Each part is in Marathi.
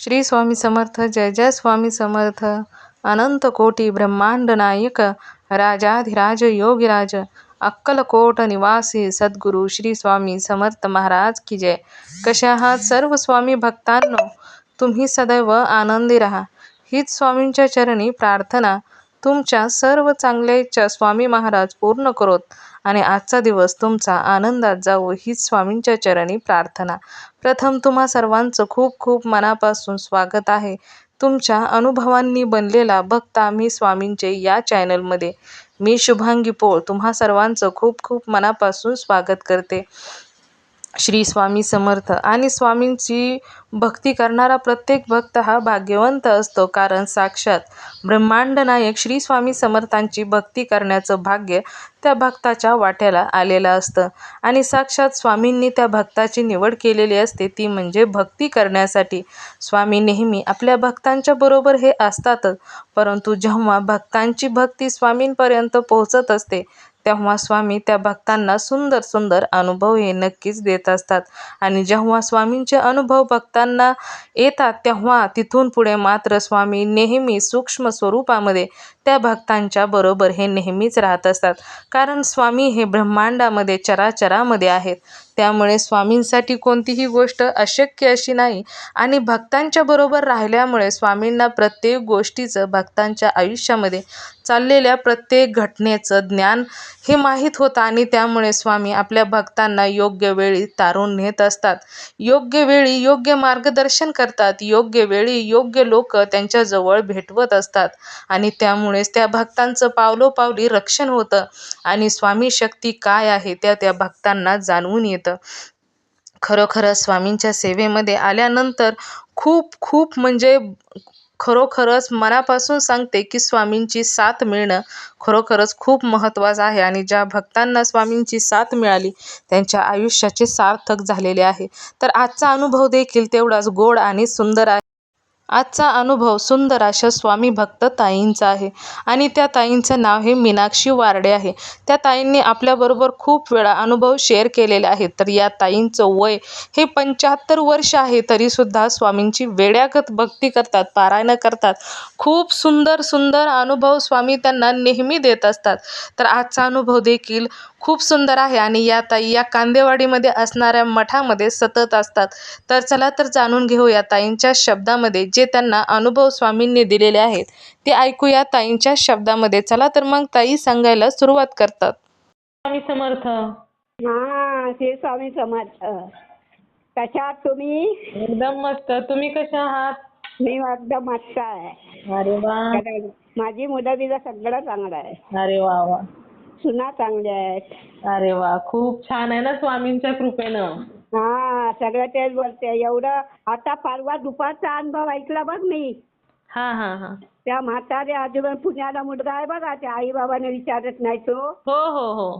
श्री स्वामी समर्थ जय जय स्वामी समर्थ. अनंत कोटी ब्रह्मांड नायक राजाधिराज योगीराज अक्कलकोट निवासी सद्गुरू श्री स्वामी समर्थ महाराज की जय. कशा आहात सर्व स्वामी भक्तांनो तुम्ही सदैव आनंदी राहा. हीच स्वामींच्या चरणी प्रार्थना तुमच्या सर्व चांगल्या इच्छा स्वामी महाराज पूर्ण करोत. आणि आजचा दिवस तुमचा आनंदात जावो हीच स्वामींच्या चरणी प्रार्थना. प्रथम तुम्हा सर्वांचं खूप खूप मनापासून स्वागत आहे. तुमच्या अनुभवांनी बनलेला भक्त आम्ही स्वामींचे या चॅनलमध्ये. मी शुभांगी पोळ तुम्हा सर्वांचं खूप खूप मनापासून स्वागत करते. श्री स्वामी समर्थ. आणि स्वामींची भक्ती करणारा प्रत्येक भक्त हा भाग्यवंत असतो कारण साक्षात ब्रह्मांड नायक श्री स्वामी समर्थांची भक्ती करण्याचं भाग्य त्या भक्ताच्या वाट्याला आलेलं असतं. आणि साक्षात स्वामींनी त्या भक्ताची निवड केलेली असते ती म्हणजे भक्ती करण्यासाठी. स्वामी नेहमी आपल्या भक्तांच्या बरोबर हे असतातच परंतु जेव्हा भक्तांची भक्ती स्वामींपर्यंत पोहोचत असते तेव्हा स्वामी त्या भक्तांना सुंदर सुंदर अनुभव हे नक्कीच देत असतात. आणि जेव्हा स्वामींचे अनुभव भक्तांना येतात तेव्हा तिथून पुढे मात्र स्वामी नेहमी सूक्ष्म स्वरूपामध्ये त्या भक्तांच्या बरोबर हे नेहमीच राहत असतात. कारण स्वामी हे ब्रह्मांडामध्ये चराचरामध्ये आहेत. त्यामुळे स्वामींसाठी कोणतीही गोष्ट अशक्य अशी नाही. आणि भक्तांच्या बरोबर राहिल्यामुळे स्वामींना प्रत्येक गोष्टीचं भक्तांच्या आयुष्यामध्ये चाललेल्या प्रत्येक घटनेचं ज्ञान हे माहीत होतं आणि त्यामुळे स्वामी आपल्या भक्तांना योग्य वेळी तारून नेत असतात. योग्य वेळी योग्य मार्गदर्शन करतात. योग्य वेळी योग्य लोक त्यांच्याजवळ भेटवत असतात. आणि त्यामुळे त्यामुळेच त्या भक्तांचं पावलोपावली रक्षण होतं आणि स्वामी शक्ती काय आहे त्या त्या भक्तांना जाणवून येतं. खरोखरच स्वामींच्या सेवेमध्ये आल्यानंतर खूप खूप म्हणजे खरोखरच मनापासून सांगते की स्वामींची साथ मिळणं खरोखरच खूप महत्त्वाचं आहे आणि ज्या भक्तांना स्वामींची साथ मिळाली त्यांच्या आयुष्याचे सार्थक झालेले आहे. तर आजचा अनुभव देखील तेवढाच गोड आणि सुंदर आहे. आजचा अनुभव सुंदर अशा स्वामी भक्त ताईंचा आहे. आणि त्या ताईंचं नाव हे मीनाक्षी वारडे आहे. त्या ताईंनी आपल्याबरोबर खूप वेळा अनुभव शेअर केलेले आहेत. तर या ताईंचं वय हे पंच्याहत्तर वर्ष आहे. तरीसुद्धा स्वामींची वेड्यागत भक्ती करतात पारायणं करतात. खूप सुंदर सुंदर अनुभव स्वामी त्यांना नेहमी देत असतात. तर आजचा अनुभव देखील खूप सुंदर आहे आणि या ताई या कांदेवाडीमध्ये असणाऱ्या मठामध्ये सतत असतात. तर चला तर जाणून घेऊ या ताईंच्या शब्दामध्ये जे त्यांना अनुभव स्वामींनी दिलेले आहेत. ते ऐकूया ताईंच्या शब्दामध्ये. चला तर मग ताई सांगायला सुरुवात करतात. स्वामी समर्थ. हा श्री स्वामी समर्थ. कशा आहात तुम्ही? एकदम मस्त. तुम्ही कशा आहात? मी एकदम मस्त आहे. अरे वा. माझी मुलं बिलं सगळं चांगलं आहे. अरे वा वा. सुना चांगल्या आहेत. अरे वा खूप छान आहे ना स्वामींच्या कृपेनं. हा सगळं तेच बोलते. एवढं आता परवा दुपारचा अनुभव ऐकला बघ मी. हा हा हा. त्या म्हातारे आजोबा पुण्याला मुलगा आहे बघा त्या आई बाबाने विचारत नाही तो. हो हो हो.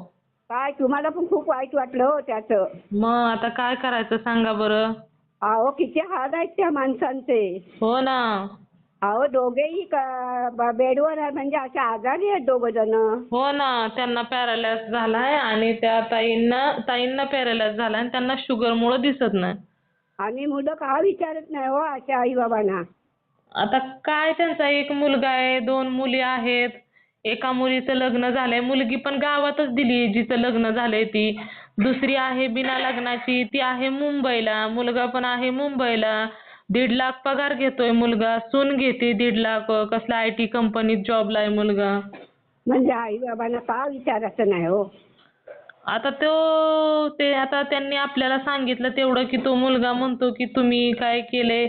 काय तुम्हाला पण खूप वाईट वाटलं हो त्याचं. मग आता काय करायचं सांगा बरं. अहो किती हाल आहेत त्या माणसांचे. हो ना. अहो दोघेही क- बेडवर आहे. म्हणजे असे आजारी आहेत दोघ जण हो ना त्यांना पॅरालाइज झालाय आणि त्या ताईंना ताईंना पॅरालाइज झालाय आणि त्यांना शुगर मुळे दिसत नाही. आणि मुलं का विचारत नाही हो अशा आई बाबांना आता काय त्यांचा एक मुलगा आहे दोन मुली आहेत. एका मुलीचं लग्न झालंय. मुलगी पण गावातच दिली जिचं लग्न झालंय ती. दुसरी आहे बिना लग्नाची ती आहे मुंबईला. मुलगा पण आहे मुंबईला. दीड लाख पगार घेतोय मुलगा. सून घेते दीड लाख. कसला आय टी कंपनीत जॉबला आहे मुलगा. म्हणजे आई बाबांना का विचारायचं नाही हो. आता तो ते आता त्यांनी आपल्याला सांगितलं तेवढं की तो मुलगा म्हणतो की तुम्ही काय केलंय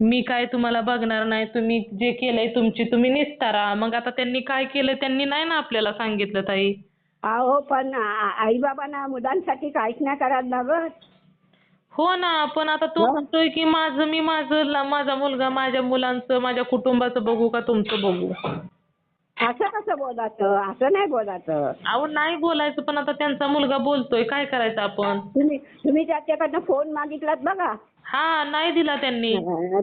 मी काय तुम्हाला बघणार नाही. तुम्ही जे केलंय तुमची तुम्ही निस्तारा. मग आता त्यांनी काय केलं त्यांनी नाही ना आपल्याला सांगितलं ताई? अहो पण आई बाबांना मुलांसाठी काहीच नाही करायला लागत. हो ना पण आता तो म्हणतोय की माझं मी माझं माझा मुलगा माझ्या मुलांचं माझ्या कुटुंबाचं बघू का तुमचं बघू? असं कसं बोलायचं? असं नाही बोलायचं. अहो नाही बोलायचं पण आता त्यांचा मुलगा बोलतोय. काय करायचं आपण? तुम्ही तुम्ही त्याच्याकडनं फोन मागितलात बघा. हा नाही दिला त्यांनी.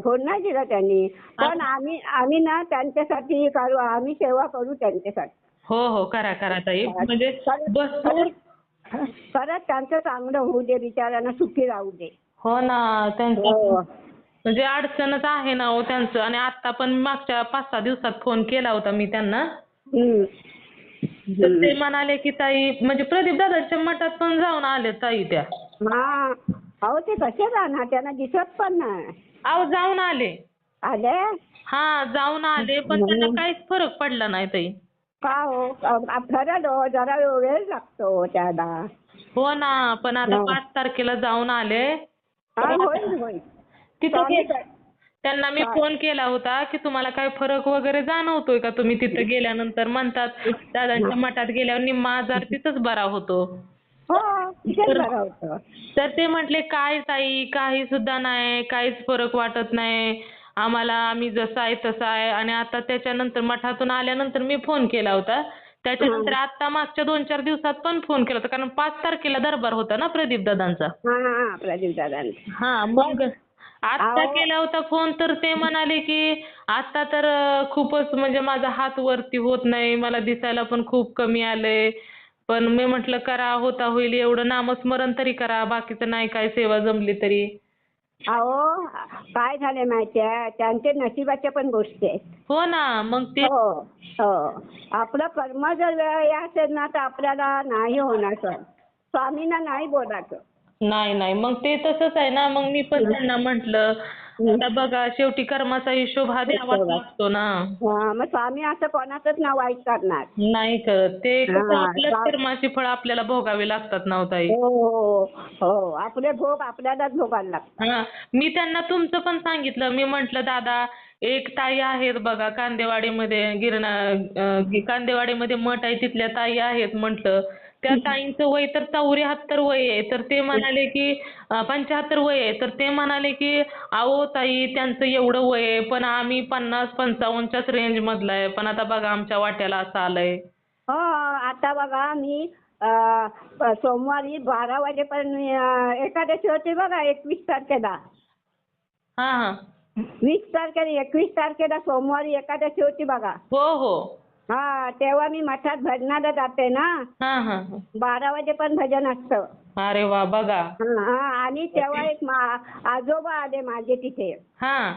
फोन नाही दिला त्यांनी. पण आम्ही आम्ही ना त्यांच्यासाठी करू आम्ही सेवा करू त्यांच्यासाठी. हो हो करा करा ताई. म्हणजे परत त्यांचं चांगलं होऊ दे बिचाऱ्यांना सुखी राहू दे. हो ना त्यांच्या हो. म्हणजे अडचणच आहे ना हो त्यांचं. आणि आता पण मागच्या पाच सहा दिवसात फोन केला होता मी त्यांना. हम्म. तर ते म्हणाले की ताई म्हणजे प्रदीप दादाच्या मठात पण जाऊन आले ताई त्या. हा. अहो ते कसे जाणार? त्यांना दिसत पण नाही. अहो जाऊन आले. आले हा जाऊन आले पण त्यांना काहीच फरक पडला नाही ताई. का हो जरा वेळ लागतो त्याला. हो ना पण आता. पाच तारखेला जाऊन आले. होईल होईल. तिथं त्यांना मी फोन केला होता की तुम्हाला काय फरक वगैरे जाणवतोय का? तुम्ही तिथं गेल्यानंतर म्हणतात दादांच्या मठात गेल्यावर निम्मा आजार तिथंच बरा होतो. हो तिथेच बरं होतं. तर ते म्हटले काय ताई काही सुद्धा नाही काहीच फरक वाटत नाही. आम्हाला आम्ही जसं आहे तसं आहे. आणि आता त्याच्यानंतर मठातून आल्यानंतर मी फोन केला होता. त्याच्यानंतर आता मागच्या दोन चार दिवसात पण फोन केला होता. कारण पाच तारखेला दरबार होता ना प्रदीप दादांचा. हा मग आता. केला होता फोन तर ते म्हणाले की आता तर खूपच म्हणजे माझा हात वरती होत नाही. मला दिसायला पण खूप कमी आलंय. पण मी म्हटलं करा होता होईल. एवढं नामस्मरण तरी करा. बाकीचं नाही काय सेवा जमली तरी. अहो काय झाले माहितीये? त्यांचे नशिबाच्या पण गोष्टी आहेत. हो ना मग ते हो हो. आपलं कर्म जर वेळ असेल ना तर आपल्याला नाही होणार सर स्वामींना नाही बोलायचं. नाही नाही. मग ते तसंच आहे ना. मग मी पण त्यांना म्हटलं आता बघा शेवटी कर्माचा हिशोब हा द्यावाच लागतो ना. हा, मग स्वामी असं कोणाचंच ना वाईट करणार. नाही करत. ते कसं हा, आपल्याच कर्माची फळं आपल्याला भोगावी लागतात ना हो ताई? हो हो हो आपले भोग आपल्यालाच भोगायला लागतात. हा मी त्यांना तुमचं पण सांगितलं. मी म्हंटल दादा एक ताई आहेत बघा कांदेवाडीमध्ये गिरणा अं, कांदेवाडीमध्ये मठ आहे तिथल्या ताई आहेत म्हंटल. त्या ताईंचं वय तर चौऱ्याहत्तर वय आहे. तर ते म्हणाले की पंच्याहत्तर वय आहे. तर ते म्हणाले की अहो ताई त्यांचं एवढं वय आहे पण आम्ही पन्नास पंचावन्नच्याच रेंज मधला आहे. पण आता बघा आमच्या वाट्याला असं आलंय. हो आता बघा मी सोमवारी बारा वाजेपर्यंत एकादशी होती बघा एकवीस तारखेला. हा हा. वीस तारखेला एकवीस तारखेला सोमवारी एकादशी होती बघा. हो हो. हा तेव्हा मी मठात भजनाला जाते ना. हा हा हा. बारा वाजेपर्यंत भजन असतं. अरे वा बघा. हा, हा, आणि तेव्हा एक मा- आजोबा आले माझे तिथे. हा.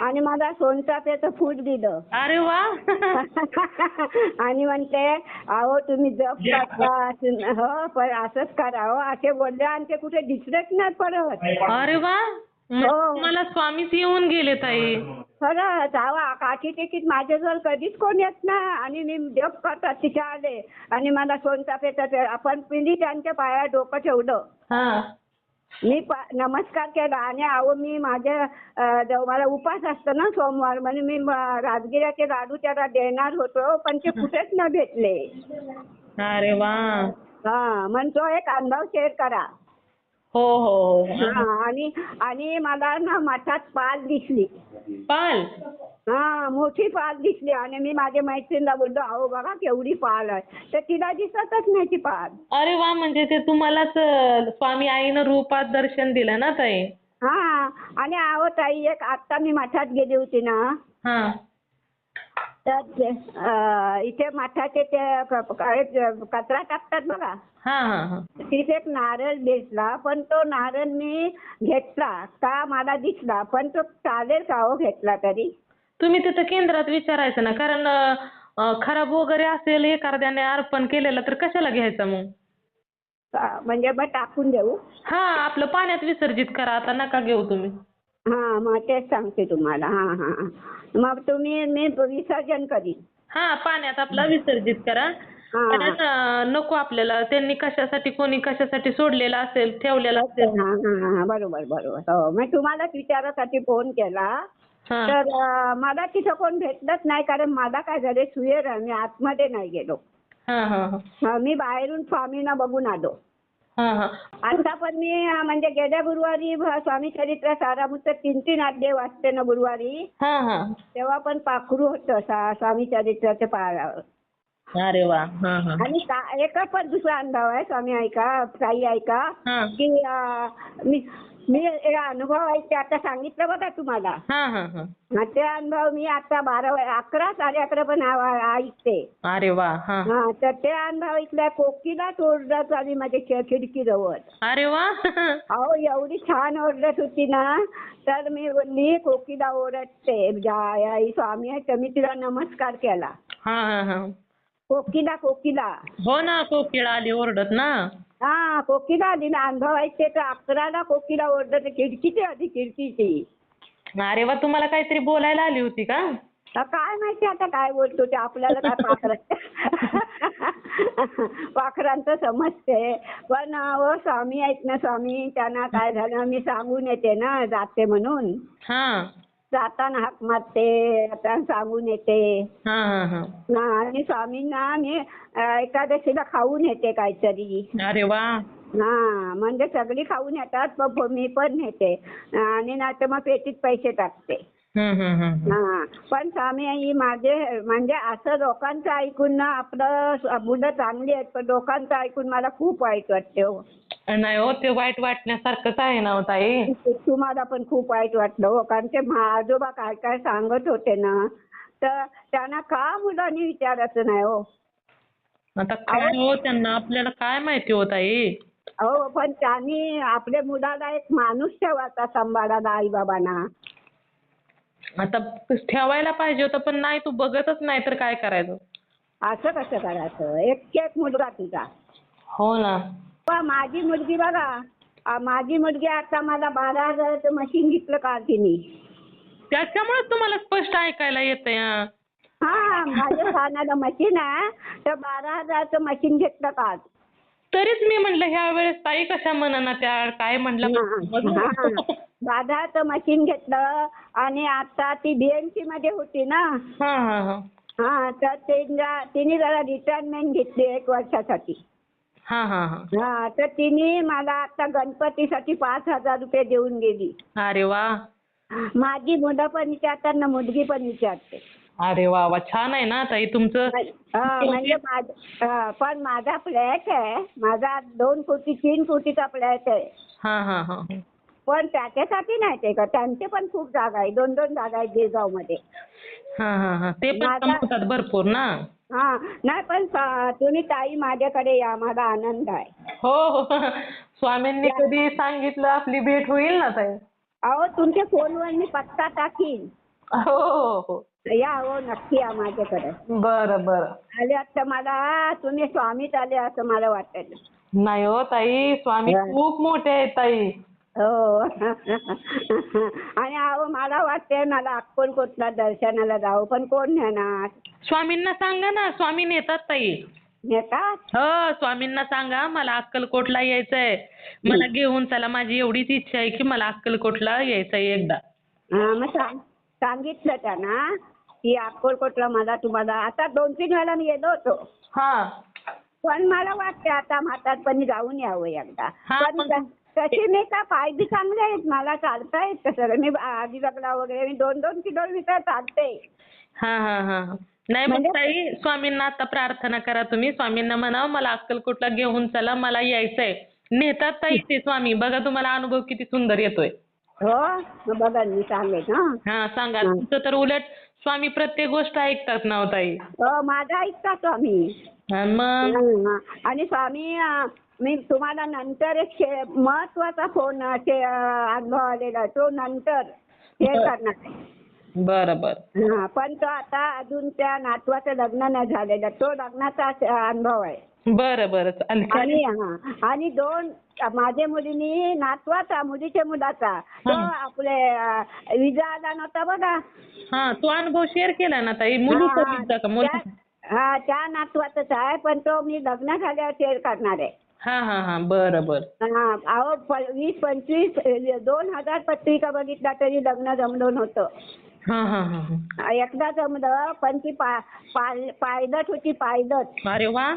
आणि मला सोनचाफ्याचं फूल दिलं. अरे वा. आणि म्हणते अहो तुम्ही जप करता हो पण असंच करा हो असे बोलले आणि ते कुठे दिसलेच नाही परत. अरे वा. हो. मला स्वामीच येऊन गेले ताई. खरंच अहो काठी टिकीट माझ्याजवळ कधीच कोण येत नाही. आणि मी जप करतात तिथे आले आणि मला सोनचाफ्याचं ते आपण पिंडी त्यांच्या पाया डोकं ठेवलं. हा. मी प- नमस्कार केला. आणि अहो मी माझ्या अं, मला उपास असतो ना सोमवार. म्हणजे मी म- राजगिराचे लाडू त्याला देणार होतो पण ते कुठेच न भेटले. अरे वा. हा म्हणतो एक अनुभव शेअर करा. हो हो हो. हा आणि आणि मला ना मठात पाल दिसली. पाल? हा मोठी पाल दिसली. आणि मी माझ्या मैत्रिणीला बोललो अहो बघा केवढी पाल आहे. तर तिला दिसतच नाही ती पाल. अरे वा म्हणजे ते तुम्हालाच अं, स्वामी आईनं रूपात दर्शन दिलं ना ताई? हा आणि अहो ताई एक आत्ता मी मठात गेली होती ना. हा. तर ते, अं, इथे मठाचे ते क- क- कचरा टाकतात बघा. हा हा हा. तिथे एक नारळ दिसला पण तो नारळ मी घेतला का मला दिसला पण तो चालेल का हो घेतला तरी? तुम्ही तिथं केंद्रात विचारायचं ना कारण अं, खराब वगैरे असेल एखाद्याने अर्पण केलेलं तर कशाला घ्यायचं मग? का- म्हणजे मग टाकून देऊ? हा आपलं पाण्यात विसर्जित करा आता नका घेऊ तुम्ही. हा मग तेच सांगते तुम्हाला हा हा. मग तुम्ही मी विसर्जन करीन. हा पाण्यात आपला विसर्जित करा. कारण नको आपल्याला. त्यांनी कशासाठी कोणी कशासाठी सोडलेलं असेल ठेवलेलं असेल. हा हा हा. बरोबर बरोबर. हो मी तुम्हालाच विचारासाठी फोन केला. हा. तर अं, मला तिथं कोण भेटलंच नाही कारण मला काय झालं सुयर आहे मी आतमध्ये नाही गेलो. हा हा हा. हा, मी बाहेरून स्वामींना बघून आलो. हा हा. आता पण मी अं, म्हणजे गेल्या गुरुवारी भ- स्वामी चरित्र सारामृत तीन तीन अध्याय वाचते ना गुरुवारी. हा हा. तेव्हा पण पाखरू होतं सा- स्वामी चरित्राच्या पारावर अरे वा. आणि एका पण दुसरा अनुभव आहे स्वामी ऐका ताई ऐका की मी मी अनुभव आहे ते आता सांगितलं बघा तुम्हाला. ते अनुभव मी आता बारा अकरा साडे अकरा पण ऐकते. अरे वा तर ते अनुभव इथल्या कोकीला ओरडत आली माझ्या खिडकीजवळ. अरे वा. अहो एवढी छान ओरडत होती ना तर मी बोलली कोकीला ओरडते. स्वामी आहे तर मी तिला नमस्कार केला. कोकीला कोकीला. हो ना कोकिळ आली ओरडत ना. हा कोकीला आली ना. अनुभव आहे ते तर अकराला कोकीला ओरडत खिडकीची आधी खिडकीची. अरे वा तुम्हाला काहीतरी बोलायला आली होती का? अ, काय माहिती आता काय बोलतो ते आपल्याला काय पाखर पाखरांचं समजते. पण अहो स्वामी आहेत ना स्वामी. त्यांना काय झालं? मी सांगून येते ना जाते म्हणून. हा. जाताना हाक मारते आता सांगून येते. हा हा हा. ना आणि स्वामींना मी अ, एकादशीला खाऊन येते काहीतरी. अरे वा. हा म्हणजे सगळी खाऊन येतात पण मी पण नेते. आणि नाही तर मग पेटीत पैसे टाकते. हम्म हम्म हम्म हा पण स्वामी आई माझे म्हणजे असं लोकांचं ऐकून ना आपलं मुलं चांगली आहेत पण लोकांचं ऐकून मला खूप वाईट वाटते हो. नाही हो ते वाईट वाटण्यासारखंच आहे ना हो ताई. तुम्हाला पण खूप वाईट वाटलं हो कारण ते मा- आजोबा काय काय सांगत होते ना तर त्यांना का मुलांनी विचारायचं नाही हो? आता काय हो त्यांना आपल्याला काय माहिती हो ताई? अहो पण त्यांनी आपल्या मुलाला एक माणूस ठेवायचा सांभाळायला आई बाबांना आता ठेवायला पाहिजे होतं पण नाही तू बघतच नाही तर काय करायचं? असं कसं करायचं? एक एक मुलगा तुझा. हो ना. माझी मुलगी बघा. माझी मुलगी आता मला बारा हजाराचं मशीन घेतलं का तिने? त्याच्यामुळेच तुम्हाला स्पष्ट ऐकायला येतंय हा. हा माझ्या कानाला मशीन आहे तर बारा हजाराचं मशीन घेतलं का? तरीच मी म्हणलं ह्या वेळेस ताई कशा म्हणना त्या काय म्हणलं. बारा हजाराचं मशीन घेतलं आणि आता ती बीएमसी मध्ये होती ना? हा हा हा. हा तर तिने जरा रिटायरमेंट घेतली एक वर्षासाठी. हा हा हा. हा तर तिने मला आता गणपतीसाठी पाच हजार रुपये देऊन गेली. अरे वा. माझी मुलं पण विचारतात ना मुलगी पण विचारते. अरे वा वा. छान आहे ना ताई तुमचं. हा, म्हणजे माझ- हा, पण माझा फ्लॅट आहे. माझा दोन कोटी तीन कोटीचा फ्लॅट आहे. हा हा हा. पण त्याच्यासाठी नाही ते का त्यांचे पण खूप जागा आहे. दोन दोन जागा आहेत गिरगावमध्ये हा हा हा. ते पण माझा- कमवतात भरपूर ना? हा नाही पण सा- तुम्ही ताई माझ्याकडे या मला आनंद आहे. हो हो. स्वामींनी कधी सांगितलं आपली भेट होईल ना ताई? अहो तुमच्या फोनवर मी पत्ता टाकीन. हो हो. हो या हो नक्की या माझ्याकडे. बरं बरं. आले आता मला तुम्ही स्वामीच आले असं मला वाटत नाही हो ताई स्वामी. खूप मोठे आहेत ताई. हो. आणि अहो मला वाटतंय मला अक्कलकोटला दर्शनाला जाऊ पण कोण नेणार? स्वामींना सांगा ना स्वामी नेतात ताई. नेतात? हो स्वामींना सांगा मला अक्कलकोटला यायचंय. मला घेऊन चला माझी एवढीच इच्छा आहे की मला अक्कलकोटला यायचंय एकदा. हा मग सांग सांगितलं त्यांना की अक्कलकोटला मला तुम्हाला आता दोन तीन वेळा मी गेलो होतो. हा. पण मला वाटते आता म्हातारपणी जाऊन यावं एकदा. हा, पण तशी मी का बी चांगले आहेत मला चालता येत सगळं. मी आदिलगला वगैरे मी दोन दोन किलोमीटर चालते हा हा हा हा. नाही मग म्हणजे- ताई स्वामींना आता प्रार्थना करा तुम्ही. स्वामींना म्हणावं मला अक्कलकोटला घेऊन चला मला यायचंय. नेतात ताई ते स्वामी. बघा तुम्हाला अनुभव किती सुंदर येतोय. हो मग बघा मी सांगेन हा. हा सांगा. हा. तुमचं तर उलट स्वामी प्रत्येक गोष्ट ऐकतात ना हो ताई. हो माझा ऐकता स्वामी. हा, मग. आणि स्वामी अं, मी तुम्हाला नंतर एक शे- महत्त्वाचा फोन अनुभव आलेला तो नंतर शेअर बरं. करणार आहे. बरं बरं. हा, पण तो आता अजून त्या नातवाचं लग्न नाही झालेलं तो लग्नाचा अनुभव आहे. बरं बरं. चालेल आणि हा आणि दोन माझ्या मुलीनी नातवाचा मुलीच्या मुलाचा तो हा. आपले अं, विजा आला नव्हता बघा. हा तो अनुभव शेअर केला ना ताई? मुलीचा हा, का मुली त्या- हा त्या नातवाचाच आहे पण तो मी लग्न झाल्यावर शेअर करणार आहे. हा हा हा बरं बरं. हा अहो प- वीस पंचवीस दोन हजार पत्रिका बघितला तरी लग्न जमलं नव्हतं. हा हा हा हा. एकदा जमलं पण ती पा पाय- पायलट होती अरे वा.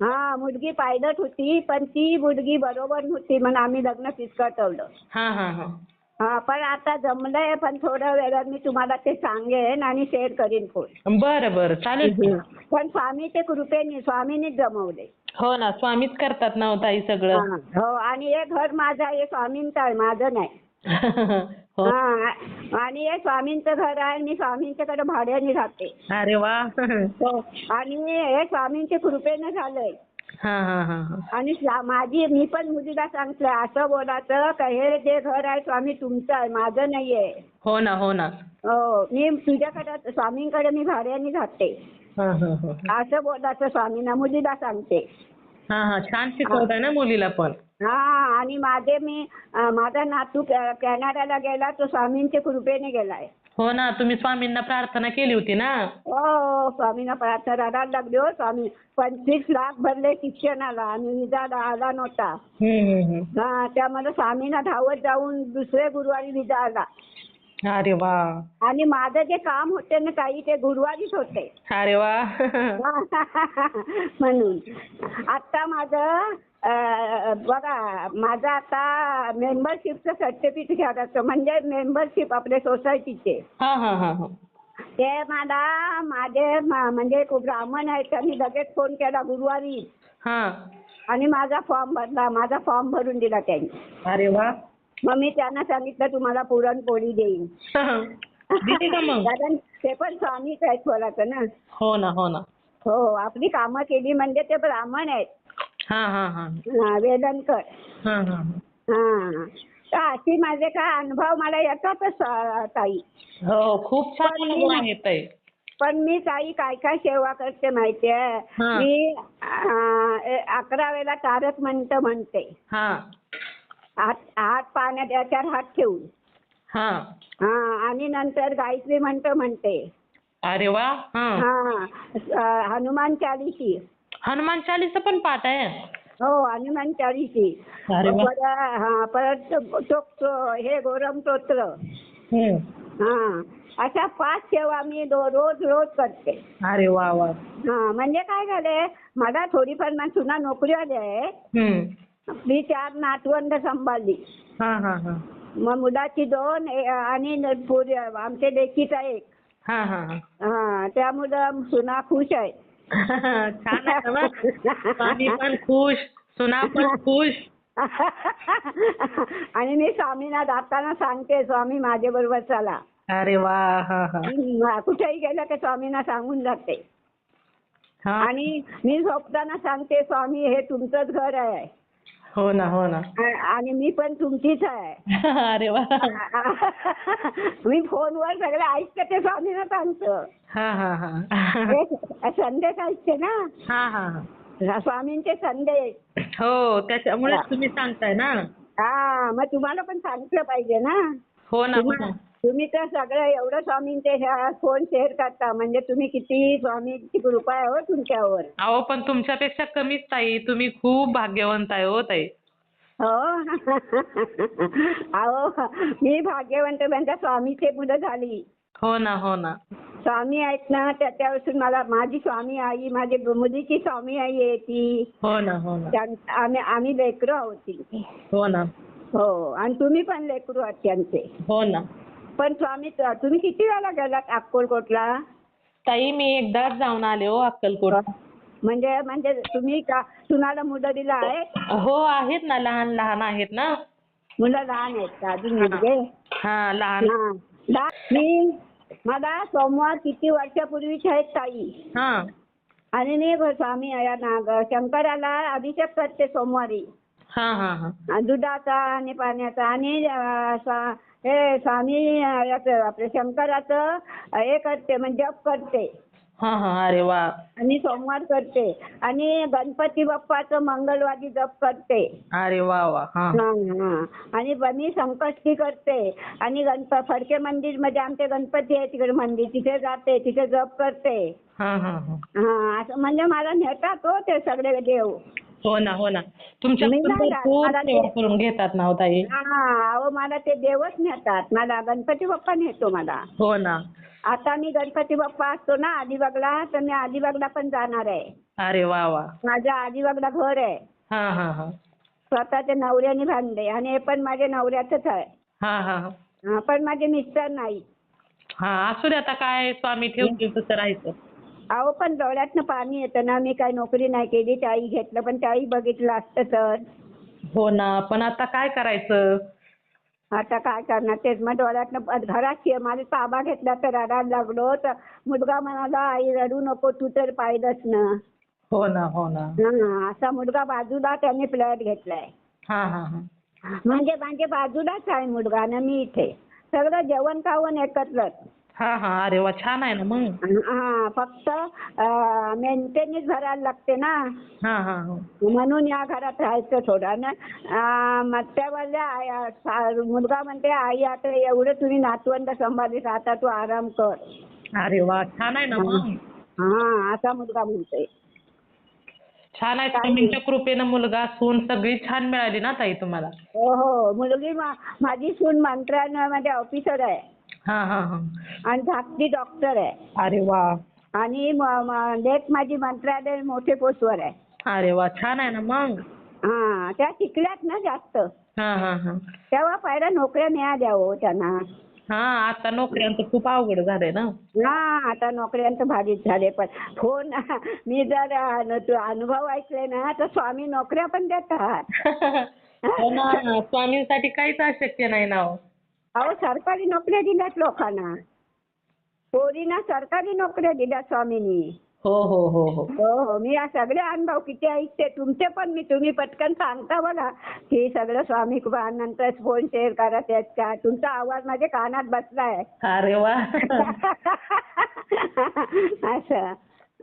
हा मुलगी पायलट होती पण ती मुलगी बरोबर नव्हती म्हणून आम्ही लग्न फिसकटवलं हा हा हा. हा पण आता जमलंय पण थोड्या वेळात मी तुम्हाला ते सांगेन आणि शेअर करीन फोन बरं बरं चालेल. की. पण स्वामीच्या कृपेने स्वामीनेच जमवले. हो ना स्वामीच करतात ना हो ताई सगळं. हा, हो आणि हे घर माझं आहे स्वामींचं आहे माझं नाही. हो. हा आणि हे स्वामींचं घर आहे मी स्वामींच्याकडे भाड्याने राहते. अरे वा. हो आणि हे स्वामींच्या कृपेने झालंय हा हा हा हा. आणि माझी मी पण मुलीला सांगितलं असं बोलायचं का हे जे घर आहे स्वामी तुमचं आहे माझं नाहीये. हो ना हो ना. हो मी तुझ्याकडे स्वामींकडे मी भाड्याने राहते हा हा हा असं बोलायचं स्वामींना मुलीला सांगते. हा हा छान शिकवताय ना मुलीला पण. हा आणि माझे मी माझा नातू कॅनडाला गेला तो स्वामींच्या कृपेने गेलाय. हो ना तुम्ही स्वामींना प्रार्थना केली होती ना? हो स्वामींना प्रार्थना. रडायला लागली हो स्वामी पंचवीस लाख भरले शिक्षणाला आणि विजा आला नव्हता. हम्म, हम्म, हम्म. हा त्यामध्ये स्वामींना धावत जाऊन दुसरे गुरुवारी विजा आला. अरे वा. आणि माझं जे काम होते ना काही ते गुरुवारीच होते. अरे वा. म्हणून. आता माझं बघा माझं आता मेंबरशिपचं सर्टिफिकेट घ्यायचं म्हणजे मेंबरशिप आपल्या सोसायटीचे हा हा हा हा. ते मला माझे मा- म्हणजे एक ब्राह्मण आहेत त्यांनी लगेच फोन केला गुरुवारी. हा. आणि माझा फॉर्म भरला माझा फॉर्म भरून दिला त्यांनी. अरे वा. मग मी त्यांना सांगितलं तुम्हाला पुरणपोळी देईन. दिली का मग? कारण ते पण स्वामीच आहेत ना. हो ना हो ना. हो आपली कामं केली म्हणजे ते ब्राह्मण आहेत. हा हा हा. हा, वेलणकर हा हा हा. अशी माझे काय अनुभव मला येतातच ताई. हो खूप छान अनुभव आहेत ताई. पण मी ताई काय काय सेवा करते माहितीये? हा. मी अकरा वेळेला तारक मंत्र म्हणते. हा. हात पाण्यात याच्यावर हात ठेवून. हा. हा आणि नंतर गायत्री मंत्र म्हणते. अरे वा. हा. हा. हनुमान चालीसी हनुमान चालीसा पण पाठ आहे. हो हनुमान चालीसी. अरे वा. परत हा परत तो तो- हे गोरम स्तोत्र हम्म. हा अशा पाच सेवा मी दो- रोज रोज करते. अरे वा वा. हा म्हणजे काय झालंय मला थोडीफार माझी सुना नोकरीवाली आहे. हम्म. मी चार नातवंड सांभाळली. हा हा हा. मग मुलाची दोन ए- आणि न- पोरी- आमच्या लेकीचा एक. हा हा हा. हा त्यामुळं सुना खुश आहे. छान आहे मग. स्वामी पण खुश सुना पण खुश. आणि मी स्वामींना जाताना सांगते स्वामी माझ्या बरोबर चला. अरे वा हा हा. हं, कुठेही गेलं की स्वामींना सांगून जाते. हा. आणि मी झोपताना सांगते स्वामी हे तुमचंच घर आहे. हो ना हो ना. आणि मी पण तुमचीच आहे. अरे वा. मी फोनवर सगळं ऐकते ते स्वामींना सांगतो. हा हा हा. हे संदेश ऐकते ना? हा हा हा. स्वामींचे संदेश. हो त्याच्यामुळेच तुम्ही सांगताय ना? हा मग तुम्हाला पण सांगितलं पाहिजे ना? हो ना हो ना. तुम्ही तर सगळं एवढं स्वामींचे फोन शेअर करता. म्हणजे तुम्ही किती स्वामींची कृपा आहे हो तुमच्यावर. अहो पण तुमच्यापेक्षा कमीच ताई. तुम्ही खूप भाग्यवंत आहे हो ताई. हो. अहो मी भाग्यवंत म्हणजे स्वामीचे मुलं झाली. हो ना हो ना. स्वामी आहेत ना त्याच्यापासून मला माझी स्वामी आई माझी मुलीची स्वामी आई आहे ती. हो ना हो ना. त्यां- आम्ही आम्ही लेकरं आहोत ती हो ना. हो आणि तुम्ही पण लेकरू आहात त्यांचे. हो ना. पण स्वामी तुम्ही किती वेळा गेलात अक्कलकोटला? ताई मी एकदाच जाऊन आले हो अक्कलकोट. म्हणजे म्हणजे तुम्ही का सुनाला मुलं दिलं आहे हो आहेत ना लहान लहान आहेत ना. मुलं लहान आहेत का? अजून मुलगे? हा लहान. हा. मी मला सोमवार किती वर्षापूर्वीचे आहेत ताई? हा. आणि मी स्वामी या ना शंकराला अभिषेक करते सोमवारी. हा हा हा. दुधाचा आणि पाण्याचा आणि अ, स्वा- हे स्वामी याचं आपल्या शंकराचं हे करते म्हणजे जप करते. हा हा अरे वा. आणि सोमवार करते. आणि गणपती बाप्पाचं मंगळवारी जप करते. अरे वा वा हा. हा, हा. आणि ब- मी संकष्टी करते. आणि गणप फडके मंदिरमध्ये आमचे गणपती आहे तिकडे मंदिर तिथे जाते तिथे जप करते. हा हा हा. हा असं म्हणजे मला नेतात हो ते सगळे देव. हो ना हो ना. तुमच्या मी नाही मला सेवा करून घेतात ना हो ताई? हा अहो मला ते देवच नेतात. मला गणपती बाप्पा नेतो मला. हो ना. आता मी गणपती बाप्पा असतो ना अलिबागला तर मी अलिबागला पण जाणार आहे. अरे वा वा. माझ्या अलिबागला घर आहे. हा हा हा. स्वतःच्या नवऱ्याने बांधले आणि हे पण माझ्या नवऱ्याचंच आहे. हा हा हा. हा, पण माझे मिस्टर नाही. हा असू दे आता काय स्वामी ठेवतील तसं राहायचं. अहो पण डोळ्यातनं पाणी येतं ना. मी काय नोकरी नाही केली त्याही घेतलं पण त्याही बघितलं असतं तर हो ना. पण आता काय करायचं? आता काय करणार? तेच मग डोळ्यातनं घरात शे- माझा ताबा घेतला तर रडायला लागलो. तर मुलगा म्हणाला आई रडू नको तू तर पाहिलंच ना. हो ना हो ना. हा, असा मुलगा बाजूला त्याने फ्लॅट घेतलाय. हा हा हा. म्हणजे माझ्या बाजूलाच आहे मुलगा आणि मी इथे. सगळं जेवण खावण एकत्रच. हा हा. अरे वा छान आहे ना मग. हा फक्त मेंटेनन्स भरायला लागते ना. हा हा हा. म्हणून या घरात राहायचं थोडं. ना सा- मुलगा म्हणते आई आता एवढं तुम्ही नातवंड संभाळीत आता तू आराम कर. अरे वा छान आहे ना मग. हा असा मुलगा म्हणतोय छान आहे स्वामींच्या कृपेनं मुलगा सून सगळी छान मिळाली ना ताई तुम्हाला. हो हो. मुलगी मा- माझी सून मंत्रालयामध्ये ऑफिसर आहे. हा हा हा. आणि धाकटी डॉक्टर आहे. अरे वा. आणि लेक माझी मंत्रालय मोठे पोस्टवर आहे. अरे वा छान आहे ना मग? हा त्या शिकल्यात ना जास्त. हा हा हा. तेव्हा पहिल्या नोकऱ्या मिळाल्या हो त्यांना. हा आता नोकऱ्यांचं खूप अवघड झालंय ना? हा आता नोकऱ्यांचं भारीच झाले पण फोन मी जर अनुभव ऐकले ना तर स्वामी नोकऱ्या पण देतात. हो ना स्वामींसाठी काहीच अशक्य नाही ना हो. अहो सरकारी नोकऱ्या दिल्यात लोकांना. पोरींना सरकारी नोकऱ्या दिल्या स्वामींनी. हो हो हो हो. हो हो मी या सगळे अनुभव किती ऐकते तुमचे पण मी तुम्ही पटकन सांगता बघा की सगळं स्वामी नंतर फोन शेअर करा त्यात का तुमचा आवाज माझ्या कानात बसलाय. अरे वा. असं.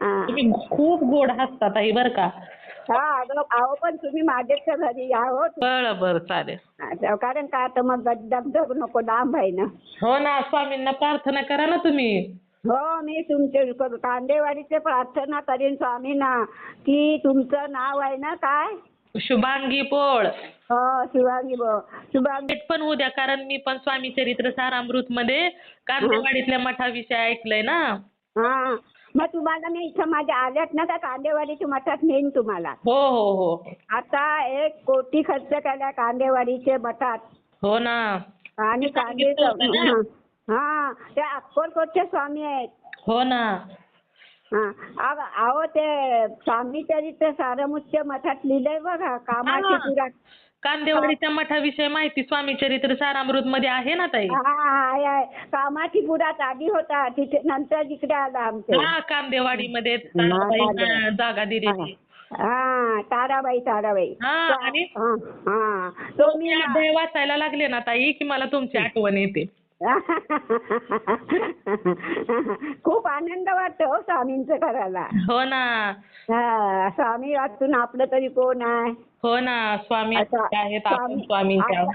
तुम्ही खूप गोड हसता ताई बर का? हा अगं अहो पण तुम्ही माझ्याच्या घरी या हो. बरं बरं चालेल. अच्छा, कारण का आता मग दगदग नको लांब आहे ना. हो ना स्वामींना प्रार्थना करा ना तुम्ही. हो मी तुमचे क- कांदेवाडीचे प्रार्थना करीन स्वामींना. की तुमचं नाव आहे ना काय? शुभांगी पोळ हो शिवांगी ब शुभांगी भेट पण उद्या कारण मी पण स्वामी चरित्र सारामृत मध्ये कांदेवाडीतल्या मठाविषयी ऐकलंय ना. हा. मग तुम्हाला मी इथं माझ्या आल्यात ना त्या कांदेवाडीच्या मठात नेईन तुम्हाला. हो हो हो. आता एक कोटी खर्च केला कांदेवाडीचे मठात. हो ना. आणि कांदे सांगितलं होतं? ना. हा ते अक्कलकोटचे स्वामी आहेत. हो ना. हा अग- अहो ते स्वामी चरित्र सारमुच्य मठात लिहिलंय बघा कामाची हा. पुरा कांदेवाडीच्या मठाविषयी माहिती स्वामी चरित्र सारामृत मध्ये आहे ना ताई? हा पुरात आधी होता. तिथे नंतर इकडे आला आमचे. हा कांदेवाडीमध्ये ताराबाईंना. जागा दिलेली. हा ताराबाई ताराबाई. हा आणि? हा हा. तो मी मी अध्याय वाचायला लागले ना ताई की मला तुमची आठवण येते. खूप आनंद वाटतो हो स्वामींचं करायला. हो ना. हा स्वामी वाचून आपलं तरी कोण आहे? हो ना स्वामी आता आहेत आपण स्वामी- स्वामींच्या. आता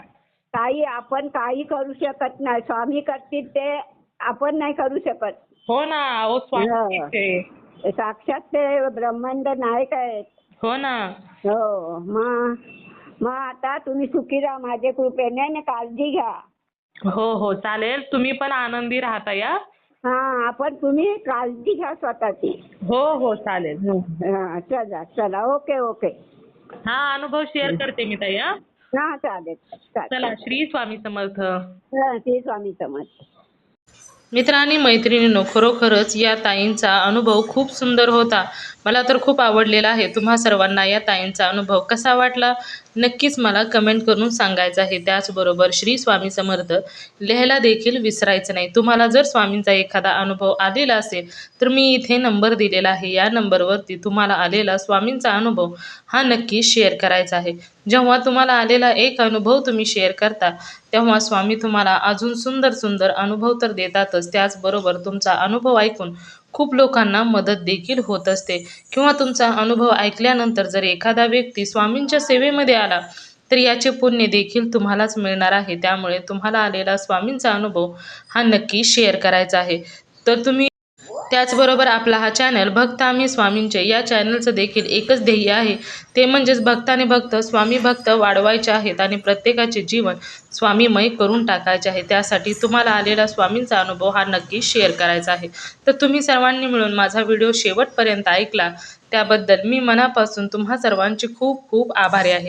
काही आपण काही करू शकत नाही. स्वामी करतील ते आपण नाही करू शकत. हो ना स्वामी हा. साक्षात ते ब्रह्मांड नायक आहेत. हो ना. हो मग मग आता तुम्ही सुखी राहा माझ्या कृपेने आणि काळजी घ्या. हो हो चालेल. तुम्ही पण आनंदी राहता या. हा आपण तुम्ही काळजी घ्या स्वतःची. हो हो चालेल. हा चला चला. Okay okay. हा अनुभव शेअर करते मी ताई हा. हा चालेल चला चालेल श्री स्वामी समर्थ. हा, श्री स्वामी समर्थ. मित्र आणि मैत्रिणींनो खरोखरच या ताईंचा अनुभव खूप सुंदर होता. मला तर खूप आवडलेला आहे. तुम्हा सर्वांना या ताईंचा अनुभव कसा वाटला? नक्कीच मला कमेंट करून सांगायचं आहे. त्याचबरोबर श्री स्वामी समर्थ लिहायला देखील विसरायचं नाही. तुम्हाला जर स्वामींचा एखादा अनुभव आलेला असेल तर मी इथे नंबर दिलेला आहे. या नंबरवरती तुम्हाला आलेला स्वामींचा अनुभव हा नक्की शेअर करायचा आहे. जेव्हा तुम्हाला आलेला एक अनुभव तुम्ही शेअर करता तेव्हा स्वामी तुम्हाला अजून सुंदर सुंदर अनुभव तर देतातच. त्याचबरोबर तुमचा अनुभव ऐकून खूप लोकांना मदत देखील होत असते. किंवा तुमचा अनुभव ऐकल्यानंतर जर एखादा व्यक्ती स्वामींच्या सेवेमध्ये आला तर याचे पुण्य देखील तुम्हालाच मिळणार आहे. त्यामुळे तुम्हाला आलेला स्वामींचा अनुभव हा नक्की शेअर करायचा आहे. तर तुम्ही त्याचबरोबर आपला हा चॅनल भक्त आम्ही स्वामींचे या चॅनलचं देखील एकच ध्येय आहे. ते म्हणजेच भक्ताने भक्त स्वामी भक्त वाढवायचे आहेत आणि प्रत्येकाचे जीवन स्वामीमय करून टाकायचे आहे. त्यासाठी तुम्हाला आलेला स्वामींचा अनुभव हा नक्की शेअर करायचा आहे. तर तुम्ही सर्वांनी मिळून माझा व्हिडिओ शेवटपर्यंत ऐकला. त्याबद्दल मी मनापासून तुम्हा सर्वांची खूप खूप आभारी आहे.